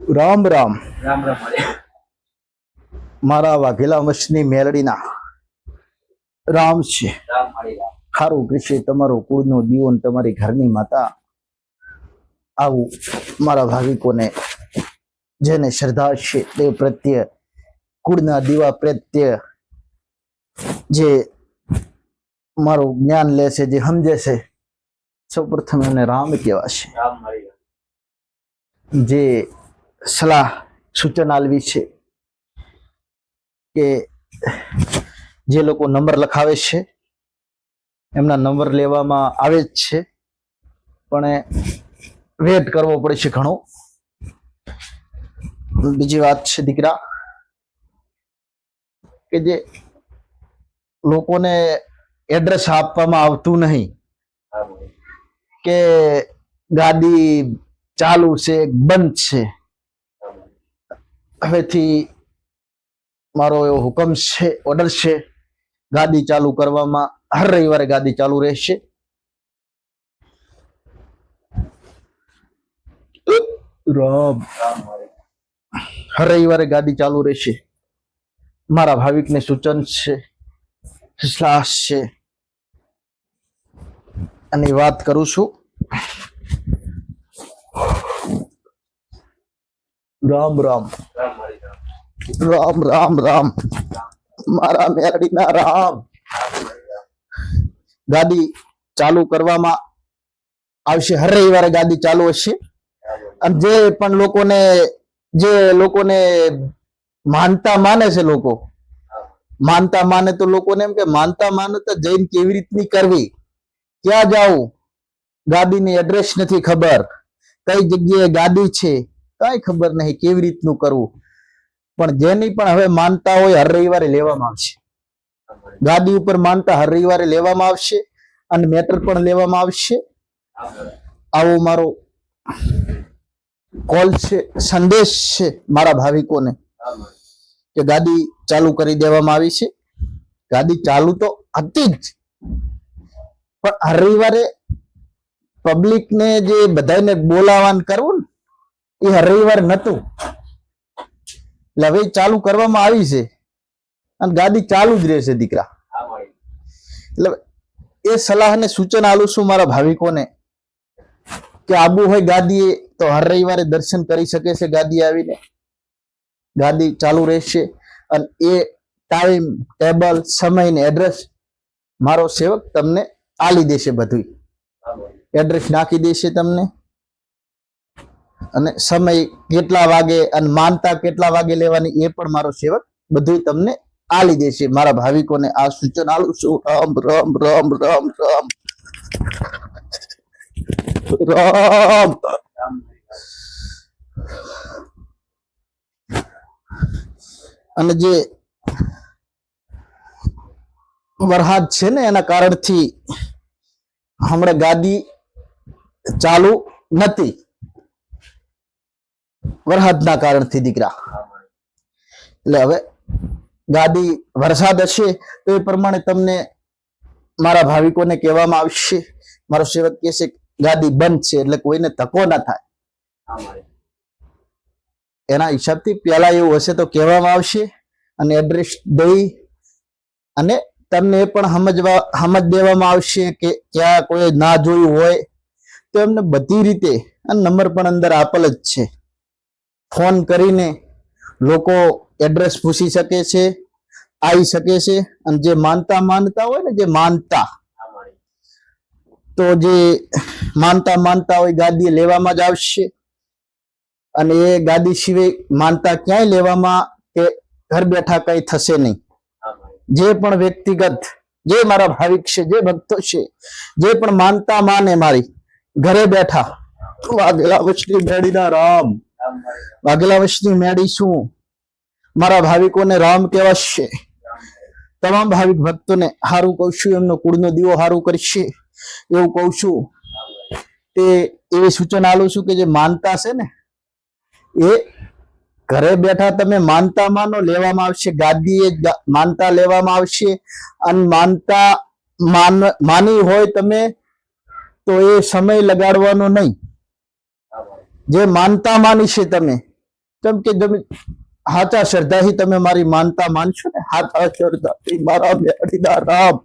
રામ રામ. રામ રામ મારા. વાઘેલા વંશની મેલડીના રામ છે. સારું કૃષિ તમારો કુળનો દીવો તમારી ઘરની માતા આવું મારા ભાવિકોને જેને શ્રદ્ધા છે તે પ્રત્યે કુળના દીવા પ્રત્યે જે મારું જ્ઞાન લે છે જે સમજે છે સૌપ્રથમ એને રામ કહેવાશે. જે સલાહ સૂચન આલવી છે કે જે લોકો નંબર લખાવે છે, એમના નંબર લેવામાં આવે જ છે, પણ વેટ કરવો પડે છે ઘણો. બીજી વાત છે દીકરા, કે જે લોકોને એડ્રેસ આપવામાં આવતું નહીં, કે ગાદી ચાલુ છે, બંધ છે હવેથી મારો એવો હુકમ છે ઓર્ડર છે ગાદી ચાલુ કરવામાં હર રવિવારે ગાદી ચાલુ રહેશે. રામ. હર રવિવારે ગાદી ચાલુ રહેશે. મારા ભાવિકને સૂચન છે શ્વાસ છે. અને વાત કરું છું. રામ રામ. રામ રામ રામ. મારા મેરડીના રામ. ગાદી ચાલુ કરવામાં આવશે. હર રવિવારે ગાદી ચાલુ હશે. અને જે પણ લોકોને, જે લોકોને માનતા માને છે લોકો, માનતા માને તો લોકોને એમ કે માનતા માને તો જૈન કેવી રીતની કરવી? ક્યાં જાવું ગાદીની એડ્રેસ નથી ખબર. કઈ જગ્યાએ ગાડી છે? કઈ ખબર નહીં કેવી રીતનું કરવું. પણ જેની પણ હવે માનતા હોય હર રવિવારે લેવામાં આવશે. ગાદી ઉપર માનતા હર રવિવારે લેવામાં આવશે અને મેટર પણ લેવામાં આવશે. આવો મારો કોલ છે, સંદેશ છે મારા ભાવિકોને કે ગાદી ચાલુ કરી દેવામાં આવી છે. ગાદી ચાલુ તો હતી જ. પણ હર રવિવારે પબ્લિક ને જે બધાને બોલાવાન કરવું ને, એ હર રવિવારે નતું એટલે હવે ચાલુ કરવામાં આવી છે. અને ગાદી ચાલુ જ રહેશે દીકરા. એટલે એ સલાહ ને સૂચન આલું છું મારા ભાવિકોને કે આબુ હોય ગાદીએ તો હર રવિવારે દર્શન કરી શકે છે ગાદી આવીને. ગાદી ચાલુ રહેશે અને એ ટાઈમ ટેબલ સમય ને એડ્રેસ મારો સેવક તમને આલી દેશે બધું એડ્રેસ નાખી દેશે તમને. અને સમય કેટલા વાગે અને માનતા કેટલા વાગે લેવાની એ પણ મારો સેવક બધું તમને આલી દેશે. મારા ભાવિકોને આ સૂચન આલું છું. રામ રામ રામ રામ રામ. રામ. અને જે વરહાદ છે ને એના કારણથી હમણાં ગાદી ચાલુ નથી. વરસાદના કારણથી દીકરા. એટલે હવે ગાદી વરસાદ હશે તો એ પ્રમાણે તમને મારા ભાવિકોને કહેવામાં આવશે, મારો સેવક કહેશે કે ગાદી બંધ છે એટલે કોઈને ધક્કો ના થાય. એના હિસાબથી પહેલા એવું હશે તો કહેવામાં આવશે અને એડ્રેસ દઈ અને તમને એ પણ સમજવા, સમજ દેવામાં આવશે કે ક્યાં કોઈ ના જોયું હોય. તો એમને બધી રીતે, આ નંબર પણ અંદર આપેલ જ છે. ફોન કરીને લોકો એડ્રેસ પૂછી શકે છે આવી શકે છે અને જે માનતા માનતા હોય ને, જે માનતા. તો જે માનતા માનતા હોય ગાદી લેવામાં જ આવશે. અને એ ગાદી સિવાય માનતા ક્યાંય લેવામાં કે ઘર બેઠા કઈ થશે નહીં. જે પણ વ્યક્તિગત, જે મારા ભાવિક છે, જે ભક્તો છે, જે પણ માનતા માને મારી, ઘરે બેઠા વાઘેલા વચની મેળીના રામ. વાઘેલા વર્ષની મેળી શું મારા ભાવિકોને રામ કહેવાશે. તમામ ભાવિક ભક્તોને હારું કહું છું, એમનો કુળનો દીવો હારું કરશે. એવું કહું છું. તે એવી સૂચન આલું છું કે જે માનતા છે ને, એ ઘરે બેઠા તમે માનતા માનો, લેવામાં આવશે. ગાદીએ માનતા લેવામાં આવશે. અને માનતા માન હોય તમે, તો એ સમય લગાડવાનો નહીં. જે માનતા માની છે તમે, કેમ કે તમે હાચા શ્રદ્ધાથી તમે મારી માનતા માનશો ને? હાચા શ્રદ્ધાથી મારા મેળીના રામ.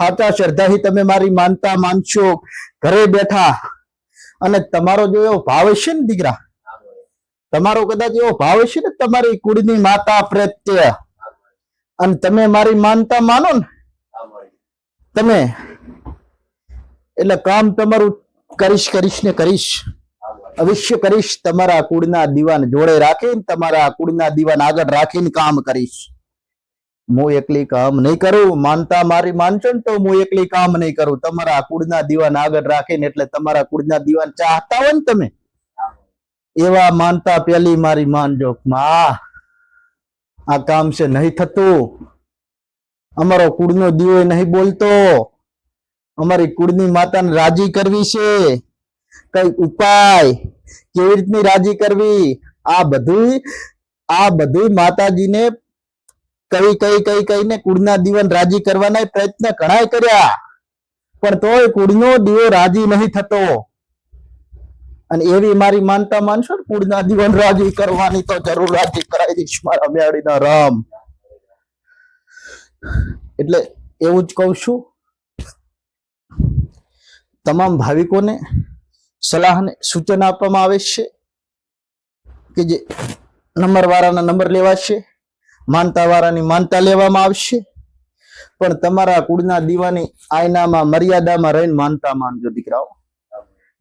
હાચા શ્રદ્ધાથી તમે મારી માનતા માનશો. ઘરે બેઠા. અને તમારો જો એવો ભાવ છે ને દીકરા? તમારો કદાચ એવો ભાવ છે ને તમારી કુળની માતા પ્રત્યે. અને તમે મારી માનતા માનો ને? તમે. એટલે કામ તમારું કરીશ કરીશ ને કરીશ. અવશ્ય કરીશ. તમારા કુળના દીવાન જોડે રાખીને, તમારા કુળના દીવાન આગળ રાખીને કામ કરીશ. હું એકલી કામ નહીં કરું, માનતા મારી માનશો તો હું એકલી કામ નહીં કરું. તમારા કુળના દીવાન આગળ રાખીને એટલે તમારા કુળના દીવાન ચાહતા હોય ને તમે, એવા માનતા પેલી મારી માનજો માં, આ કામ છે નહીં થતું. અમારો કુળનો દીવો નહીં બોલતો. અમારી કુળની માતાને રાજી કરવી છે. કઈ ઉપાય કેવી રીતની રાજી કરવી? આ બધું આ બધું માતાજીને કઈ કઈ કઈ, કઈને કુળના દીવન રાજી કરવાના પ્રયત્ન ઘણા કર્યા. પણ તોય કુળનો દીવો રાજી નહીં થતો. અને એવી મારી માનતા માનશો ને, કુળના દીવન રાજી કરવાની તો જરૂર રાજી કરાવી દઈશ મારા મેળીના રામ. એટલે એવું જ કહું છું. તમામ ભાવિકોને સલાહ સૂચન આપવામાં આવે છે? કે જે નંબર વાળાના નંબર લેવાશે માનતા વાળાની માનતા લેવામાં આવશે? પણ તમારા કુળના દીવાની આયનામાં, મર્યાદામાં રહીને માનતા માનજો દીકરાઓ.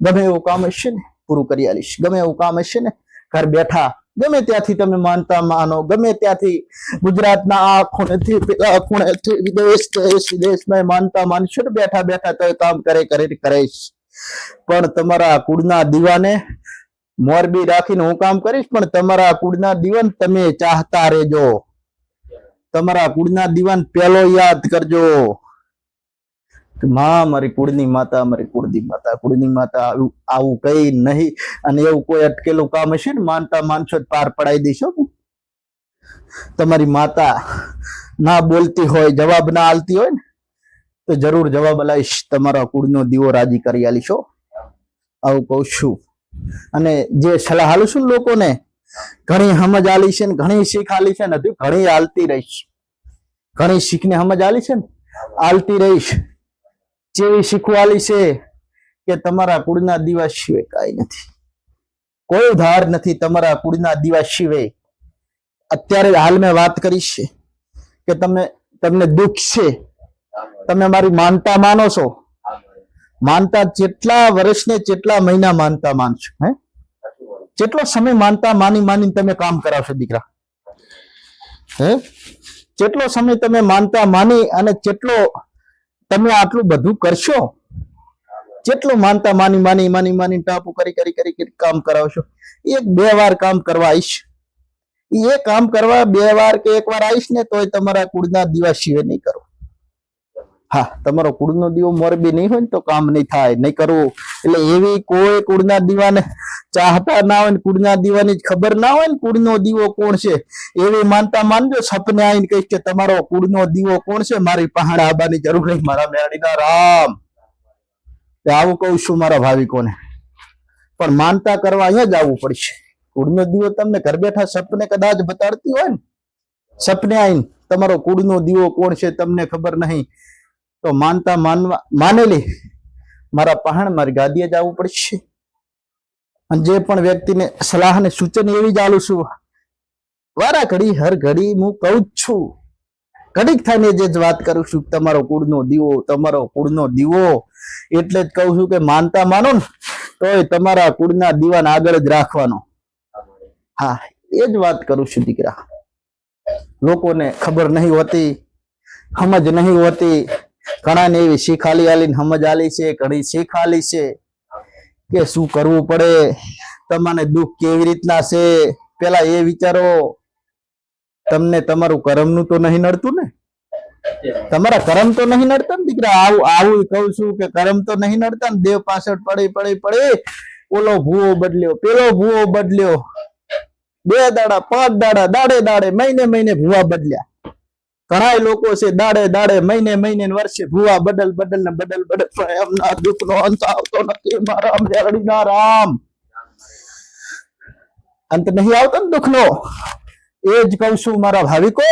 ગમે એવું કામ હશે ને, પૂરું કરી આલીશ. ગમે એવું કામ હશે ને, ઘર બેઠા, ગમે ત્યાંથી તમે માનતા માનો, ગમે ત્યાંથી ગુજરાતના આ ખૂણેથી પેલા ખૂણેથી વિદેશ, દેશ, વિદેશમાં માનતા માનશો ને, બેઠા બેઠા તો કામ કરે કરે કરીશ પણ તમારા કુળના દીવાને મોરબી રાખીને હું કામ કરીશ, પણ તમારા કુળના દીવાન તમે ચાહતા રહેજો. તમારા કુળના દીવાન પેલો યાદ કરજો. માં, મારી કુળની માતા, મારી કુળની માતા કુળની માતા આવું કઈ નહીં, અને એવું કોઈ અટકેલું કામ હશે ને, માનતા માનશો પાર પડાઈ દેશો તમારી માતા ના બોલતી હોય, જવાબ ના આલતી હોય ને તો જરૂર જવાબ લાવીશ તમારા કુળનો દીવો રાજી કરી આલીશો. આવું કહું છું. અને જે સલાહ આલું છું લોકોને, ઘણી સમજ આલી છે ને ઘણી શીખ આલી છે ને હજુ ઘણી આલતી રહીશ. ઘણી શીખને સમજ આલી છે ને? આલતી રહીશ. જેવી શીખવાલી છે કે તમારા કુળના દીવા સિવાય કાંઈ નથી. કોઈ ધાર નથી તમારા કુળના દીવા સિવાય. અત્યારે હાલ મેં વાત કરીશ કે તમે, તમને દુઃખ છે તમે મારી માનતા માનો છો? માનતા જેટલા વર્ષને જેટલા મહિના માનતા માનશો, હે? જેટલો સમય માનતા માની માની તમે કામ કરાવશો દીકરા, હે? જેટલો સમય તમે માનતા માની અને જેટલો તમે આટલું બધું કરશો, જેટલું માનતા માની માની માની માની ટાપુ કરી કરી કરી કરી કામ કરાવશો એક બે વાર કામ કરવા આવીશ. એ કામ કરવા બે વાર કે એક વાર આવીશ ને તોય તમારા કુળના દીવા સિવાય નહીં કરો. હા, તમારો કુળનો દીવો મોરબી નહીં હોય ને તો કામ નહીં થાય, નહીં કરવું. એટલે એવી કોઈ કુળના દીવાને ચાહતા ના હોય ને, કુળના દીવાની ખબર ના હોય ને કુળનો દીવો કોણ છે? એવી માનતા માનજો, સપને આવીને કહીશ કે તમારો કુળનો દીવો કોણ છે? મારી પહાડ આબાની જરૂર નહીં, મારા મેળીના રામ. આવું કહું છું મારા ભાવિકોને. પણ માનતા કરવા અહીંયા જ આવવું પડશે. કુળનો દીવો તમને ઘર બેઠા સપને કદાચ બતાડતી હોય ને, સપને આવીને તમારો કુળનો દીવો કોણ છે તમને ખબર નહીં. તો માનતા માનવા માનેલી. મારા પહાણ મારી ગાદીએ જવું પડશે. અને જે પણ વ્યક્તિને સલાહ અને સૂચન એવી જ આલું છું, વારા ઘડી, હર ઘડી હું કહું જ છું. ઘડીક થઈને જે જ વાત કરું છું, તમારો કુળનો દીવો, તમારો કુળનો દીવો. એટલે જ કહું છું કે માનતા માનો ને, તોય તમારા કુળના દીવાને આગળ જ રાખવાનો. હા, એ જ વાત કરું છું દીકરા. લોકોને ખબર નહીં હોતી, સમજ નહીં હોતી ઘણાને એવી શીખ આલી આલીને આલી છે, ઘણી શીખ છે કે શું કરવું પડે, તમને દુઃખ કેવી રીતના છે? પેલા એ વિચારો. તમને તમારું કર્મનું તો નહીં નડતું ને? તમારા કર્મ તો નહીં નડતા ને દીકરા? આવું આવું કહું છું કે કર્મ તો નહીં નડતા ને દેવ પાછળ પડી પડી પડી. ઓલો ભૂવો બદલ્યો, પેલો ભૂવો બદલ્યો. બે દાડા, પાંચ દાડા, દાડે દાડે, મહિને મહિને ભૂવા બદલ્યા. ઘણા લોકો છે, દાડે દાડે, મહિને મહિને વર્ષે ભૂવા બદલ બદલ ને બદલ બદલ એમના દુઃખ નો અંત આવતો નથી. મારા મેરડીના રામ. અંત નહીં આવતો ને દુઃખનો? એ જ કઉ છું મારા ભાવિકો,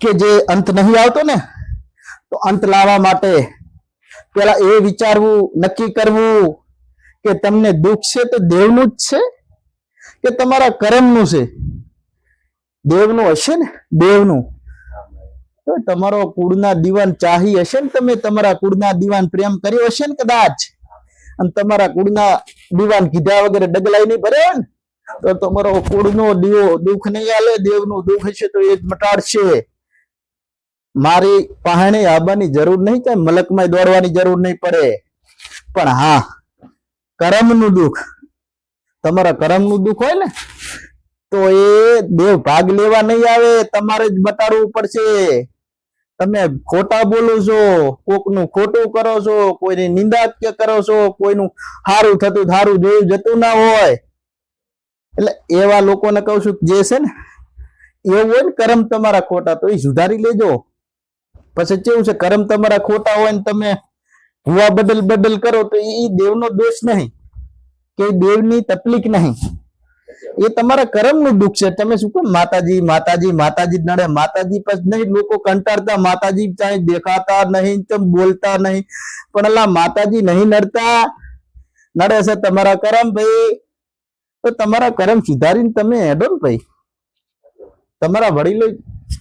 કે જે અંત નહીં આવતો ને, તો અંત લાવવા માટે પેલા એ વિચારવું, નક્કી કરવું કે તમને દુઃખ છે તો દેવનું જ છે કે તમારા કર્મનું છે? દેવનું હશે ને? દેવનું. તો તમારો કુળના દીવાન ચાહી હશે ને તમે? તમારા કુળના દીવાન પ્રેમ કર્યો હશે ને કદાચ? અને તમારા કુળના દીવાન કીધા વગેરે ડગલાઈ નહીં ભરે ને? તો તમારો કુળનો દીવો દુઃખ નહીં આલે દેવનું દુઃખ હશે તો એ જ મટાડશે. મારી પહાણે આવવાની જરૂર નહીં કે મલકમાં દોડવાની જરૂર નહીં પડે. પણ હા કર્મનું દુઃખ. તમારા કર્મનું દુઃખ હોય ને? તો એ દેવ ભાગ લેવા નહીં આવે, તમારે જ બતાડવું પડશે. તમે ખોટા બોલો છો, કોકનું ખોટું કરો છો, કોઈની નિંદા કરો છો, કોઈનું સારું થતું સારું જોયું જતું ના હોય. એટલે એવા લોકોને કહું છું જે છે ને, એવું હોય ને કર્મ તમારા ખોટા, તો એ સુધારી લેજો. પછી કેવું છે, કર્મ તમારા ખોટા હોય ને તમે ભૂવા બદલ બદલ કરો, તો એ દેવનો દોષ નહીં. કે દેવની તકલીફ નહીં. એ તમારા કર્મનું દુઃખ છે. તમે શું કહો? માતાજી માતાજી માતાજી નડે. માતાજી પછી નહીં, લોકો કંટાળતા. માતાજી ચાહે દેખાતા નહીં, તેમ બોલતા નહીં. પણ અલા માતાજી નહીં નડતા, નડે છે તમારા કરમ ભાઈ. તો તમારા કરમ સુધારીને તમે હેડો ને ભાઈ. તમારા વડીલો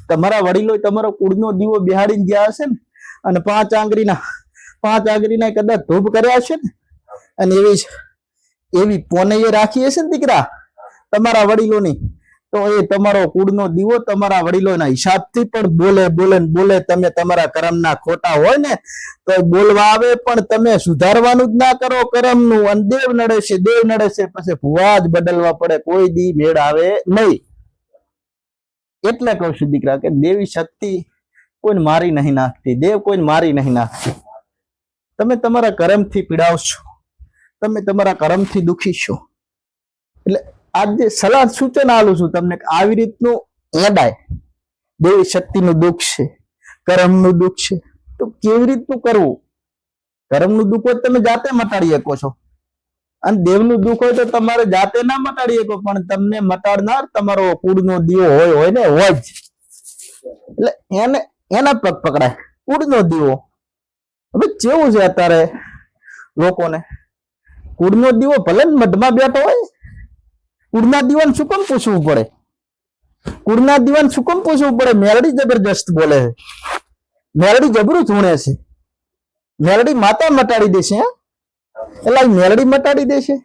તમારા વડીલો તમારો કુળનો દીવો બિહાડીને ગયા હશે ને, અને પાંચ આંગળીના પાંચ આંગળીના કદાચ ધૂપ કર્યા હશે ને, અને એવી એવી પોને રાખી હશે ને દીકરા? તમારા વડીલોની. તો એ તમારો કુળનો દીવો તમારા વડીલોના હિસાબથી પણ બોલે બોલે બોલે. તમે તમારા કરમના ખોટા હોય ને, તો બોલવા આવે, પણ તમે સુધારવાનું જ ના કરો કરમનું. અને દેવ નડે છે દેવ નડે છે પછી ભુવા જ બદલવા પડે. કોઈ દી મેળ આવે નહીં. એટલે કહું છું દીકરા કે દેવી શક્તિ કોઈને મારી નહીં નાખતી. દેવ કોઈને મારી નહીં નાખતી. તમે તમારા કરમથી પીડાવશો તમે તમારા કરમથી દુખી છો. એટલે આજે સલાહ સૂચન આલું છું તમને આવી રીતનું એડાય દેવી શક્તિનું દુઃખ છે, કર્મનું દુઃખ છે. તો કેવી રીતનું કરવું? કર્મનું દુઃખ હોય તમે જાતે મટાડી શકો છો. અને દેવનું દુઃખ હોય તો તમારે જાતે ના મટાડી શકો, પણ તમને મટાડનાર તમારો કુળનો દીવો હોય હોય ને, હોય જ. એટલે એને, એના પગ પકડાય. કુળનો દીવો. હવે કેવું છે અત્યારે લોકોને? કુળનો દીવો ભલે મઢમાં બેઠો હોય કુળના દીવાન શું કેમ પૂછવું પડે? કુળના દીવાન શું કેમ પૂછવું પડે? મેરડી જબરજસ્ત બોલે છે. મેરડી જબરું ચૂણે છે. મેરડી માતા મટાડી દેશે એટલે આ મેરડી મટાડી દેશે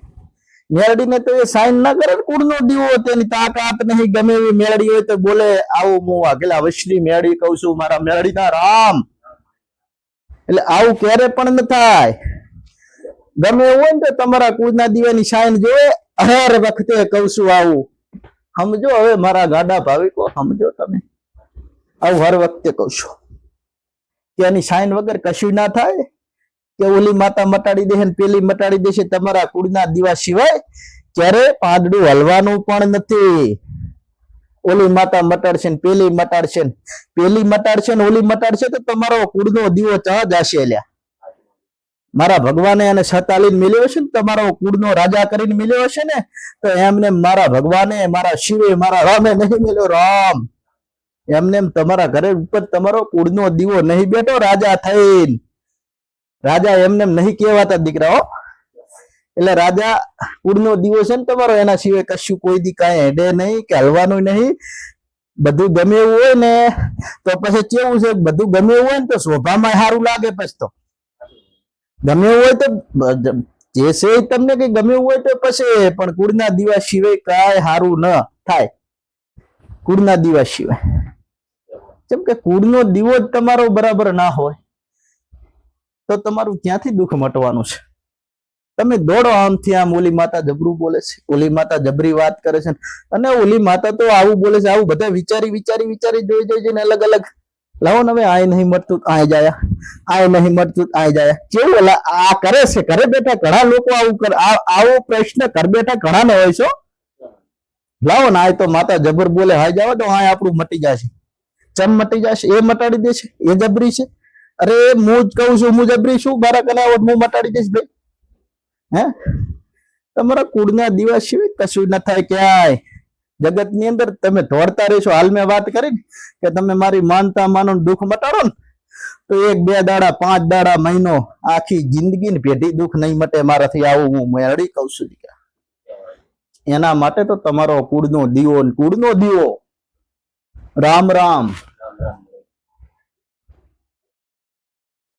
મેરડીને તો એ સાઈન ના કરે કુળનો દીવો, તેની તાકાત નહીં, ગમે એવી મેળડી હોય તો બોલે, આવું હું આગેલા વશ્રી મેળડી કહું છું, મારા મેળડીના રામ. એટલે આવું ક્યારે પણ ન થાય. ગમે એવું હોય ને તો તમારા કુળના દીવાની સાઈન જોવે હર વખતે કહું છું આવું. સમજો હવે મારા ગાડા ભાવિકો, સમજો તમે. આવું હર વખતે કઉ છું. કે એની સાઈન વગર કશું ના થાય? કે ઓલી માતા મટાડી દેશે ને પેલી મટાડી દેશે તમારા કુળના દીવા સિવાય? ક્યારે? પાંદડું હલવાનું પણ નથી. ઓલી માતા મટાડશે ને પેલી મટાડશે ને પેલી મટાડશે ને ઓલી મટાડશે તો તમારો કુળનો દીવો ચા જશે લ્યા મારા ભગવાને એને સતાલીને મિલ્યો છે ને, તમારો કુળનો રાજા કરીને મિલ્યો હશે ને, તો એમને મારા ભગવાને, મારા શિવે, મારા રામે નહીં મિલ્યો, રામ. એમને એમ તમારા ઘરે ઉપર તમારો કુળનો દીવો નહીં બેઠો, રાજા થઈને. રાજા એમને એમ નહીં કહેવાતા દીકરાઓ. એટલે રાજા કુળનો દીવો છે ને તમારો, એના સિવાય કશું કોઈ દી કાંઈ હેડે નહીં, કે હલવાનું નહીં. બધું ગમે એવું હોય ને, તો પછી કેવું છે, બધું ગમે એવું હોય ને, તો શોભામાં સારું લાગે પછી તો. ગમે હોય તો જે છે તમને કઈ ગમે હોય તો પછી પણ કુળના દીવા સિવાય કાંઈ સારું ન થાય. કુળના દીવા સિવાય. જેમ કે કુળનો દીવો જ તમારો બરાબર ના હોય, તો તમારું ક્યાંથી દુઃખ મટવાનું છે? તમે દોડો આમથી આમ ઓલી માતા જબરું બોલે છે, ઓલી માતા જબરી વાત કરે છે. અને ઓલી માતા તો આવું બોલે છે, આવું બધા વિચારી વિચારી વિચારી જોઈ જોઈ જોઈને અલગ અલગ લાવો ને હવે આ નહીં મળતું, આય જાય આ નહીં મળતું, આય જાય. કેવું આ કરે છે, ઘરે બેઠા ઘણા લોકો આવું કરે, આ- આવો પ્રશ્ન ઘર બેઠા ઘણા ને હોય છો લાવો ને આય તો માતા જબર બોલે હા જાવ તો હા આપણું મટી જશે. ચમ મટી જશે? એ મટાડી દેશે? એ જબરી છે? અરે હું જ કહું છું, હું જબરી છું, મારા આવો હું મટાડી દઈશ ભાઈ. હે? તમારા કુળના દિવસ સિવાય કશું ન થાય, ક્યાંય. જગતની અંદર તમે ધોડતા રહેશો. હાલ મેં વાત કરી કે તમે મારી માનતા, માનો દુઃખ મટાડો ને, તો એક, બે દાડા, પાંચ દાડા, મહિનો આખી જિંદગી ને પેઢી દુઃખ નહીં મટે, મારાથી આવું હું મેળી કઉ છું એના માટે તો તમારો કુળનો દીવો કુળનો દીવો. રામ રામ.